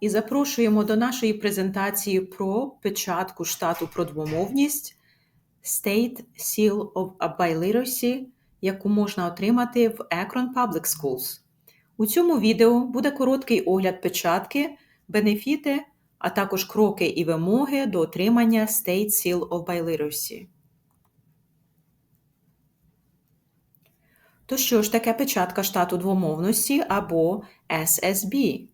і запрошуємо до нашої презентації про печатку штату про двомовність State Seal of Biliteracy, яку можна отримати в Akron Public Schools. У цьому відео буде короткий огляд печатки, бенефіти, а також кроки і вимоги до отримання State Seal of Biliteracy. То що ж таке печатка штату двомовності або SSB?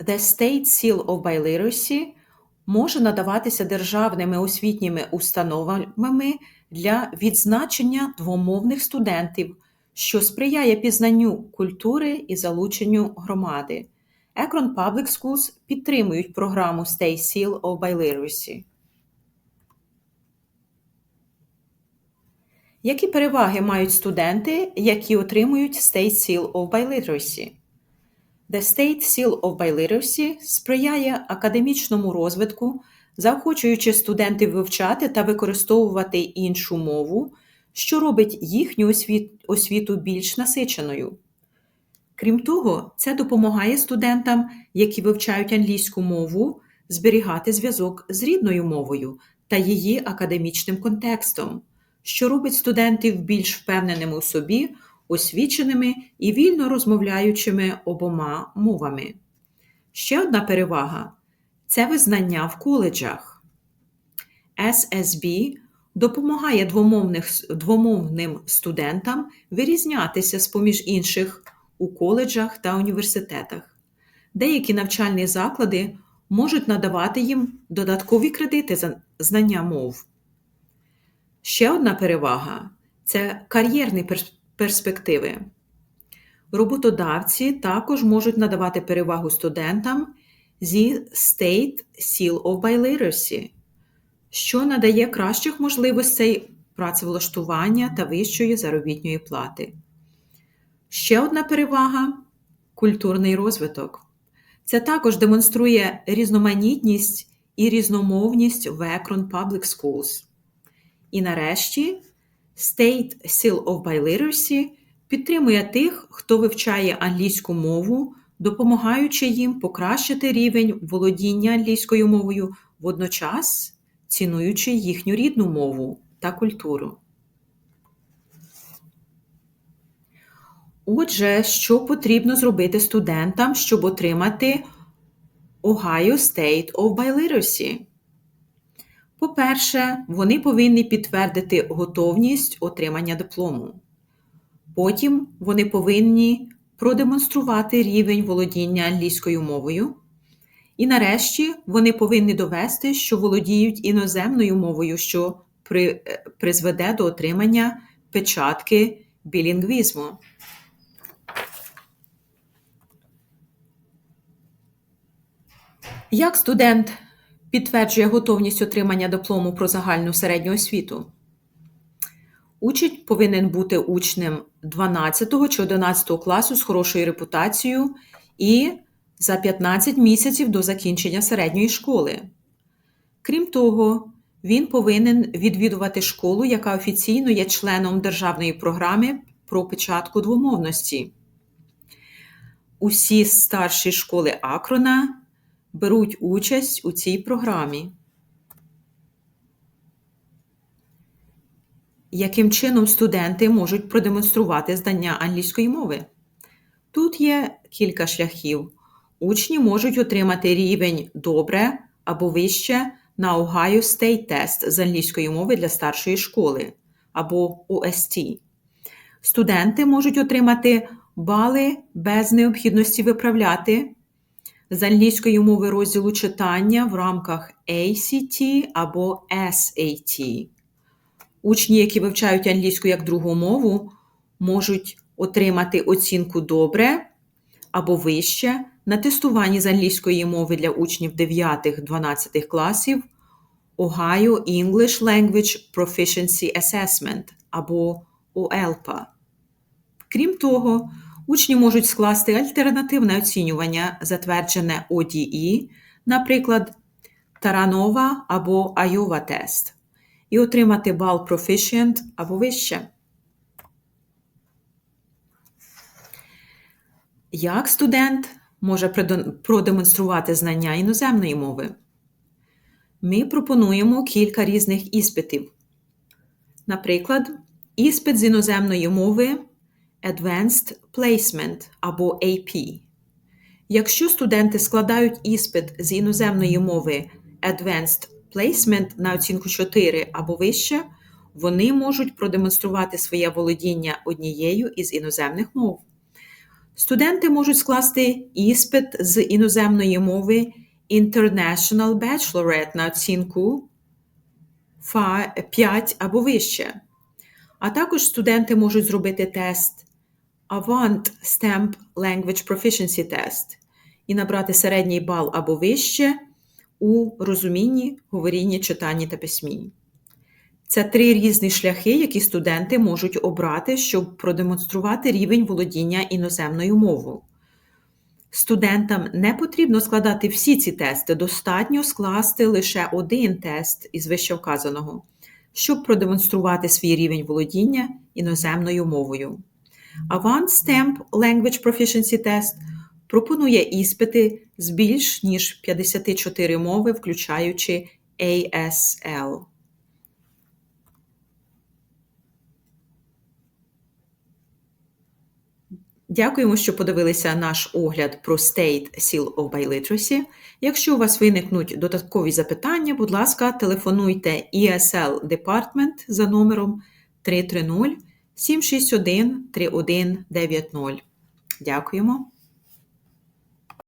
The State Seal of Biliteracy може надаватися державними освітніми установами для відзначення двомовних студентів, що сприяє пізнанню культури і залученню громади. Akron Public Schools підтримують програму State Seal of Biliteracy. Які переваги мають студенти, які отримують State Seal of Biliteracy? The State Seal of Biliteracy сприяє академічному розвитку, заохочуючи студентів вивчати та використовувати іншу мову, що робить їхню освіту більш насиченою. Крім того, це допомагає студентам, які вивчають англійську мову, зберігати зв'язок з рідною мовою та її академічним контекстом, що робить студентів більш впевненими у собі освіченими і вільно розмовляючими обома мовами. Ще одна перевага це визнання в коледжах. SSB допомагає двомовним студентам вирізнятися з поміж інших у коледжах та університетах. Деякі навчальні заклади можуть надавати їм додаткові кредити за знання мов. Ще одна перевага це кар'єрний перспективи. Роботодавці також можуть надавати перевагу студентам зі State Seal of Biliteracy, що надає кращих можливостей працевлаштування та вищої заробітної плати. Ще одна перевага культурний розвиток. Це також демонструє різноманітність і різномовність в Akron Public Schools. І нарешті State Seal of Biliteracy підтримує тих, хто вивчає англійську мову, допомагаючи їм покращити рівень володіння англійською мовою, водночас цінуючи їхню рідну мову та культуру. Отже, що потрібно зробити студентам, щоб отримати Ohio State of Biliteracy? По-перше, вони повинні підтвердити готовність отримання диплому. Потім вони повинні продемонструвати рівень володіння англійською мовою. І нарешті вони повинні довести, що володіють іноземною мовою, що при, е, призведе до отримання печатки білінгвізму. Як студент підтверджує готовність отримання диплому про загальну середню освіту. Учень повинен бути учнем 12 чи 11 класу з хорошою репутацією і за 15 місяців до закінчення середньої школи. Крім того, він повинен відвідувати школу, яка офіційно є членом державної програми про печатку двомовності. Усі старші школи Акрона беруть участь у цій програмі. Яким чином студенти можуть продемонструвати знання англійської мови? Тут є кілька шляхів. Учні можуть отримати рівень добре або вище на Ohio State Test з англійської мови для старшої школи або OST. Студенти можуть отримати бали без необхідності виправляти з англійської мови розділу читання в рамках ACT або SAT. Учні, які вивчають англійську як другу мову, можуть отримати оцінку добре або вище на тестуванні з англійської мови для учнів 9-12 класів Ohio English Language Proficiency Assessment або OELPA. Крім того, Учні можуть скласти альтернативне оцінювання, затверджене ODE, наприклад, Таранова або Айова тест, і отримати бал Proficient або вище. Як студент може продемонструвати знання іноземної мови? Ми пропонуємо кілька різних іспитів. Наприклад, іспит з іноземної мови Advanced Placement або AP. Якщо студенти складають іспит з іноземної мови Advanced Placement на оцінку 4 або вище, вони можуть продемонструвати своє володіння однією із іноземних мов. Студенти можуть скласти іспит з іноземної мови International Bachelorette на оцінку 5 або вище. А також студенти можуть зробити тест Avant Stamp Language Proficiency Test і набрати середній бал або вище у розумінні, говорінні, читанні та письмі. Це три різні шляхи, які студенти можуть обрати, щоб продемонструвати рівень володіння іноземною мовою. Студентам не потрібно складати всі ці тести, достатньо скласти лише один тест із вищевказаного, щоб продемонструвати свій рівень володіння іноземною мовою. Avant Stamp Language Proficiency Test пропонує іспити з більш ніж 54 мови, включаючи ASL. Дякуємо, що подивилися наш огляд про State Seal of Biliteracy. Якщо у вас виникнуть додаткові запитання, будь ласка, телефонуйте ESL Department за номером 330 761 3190. Дякуємо.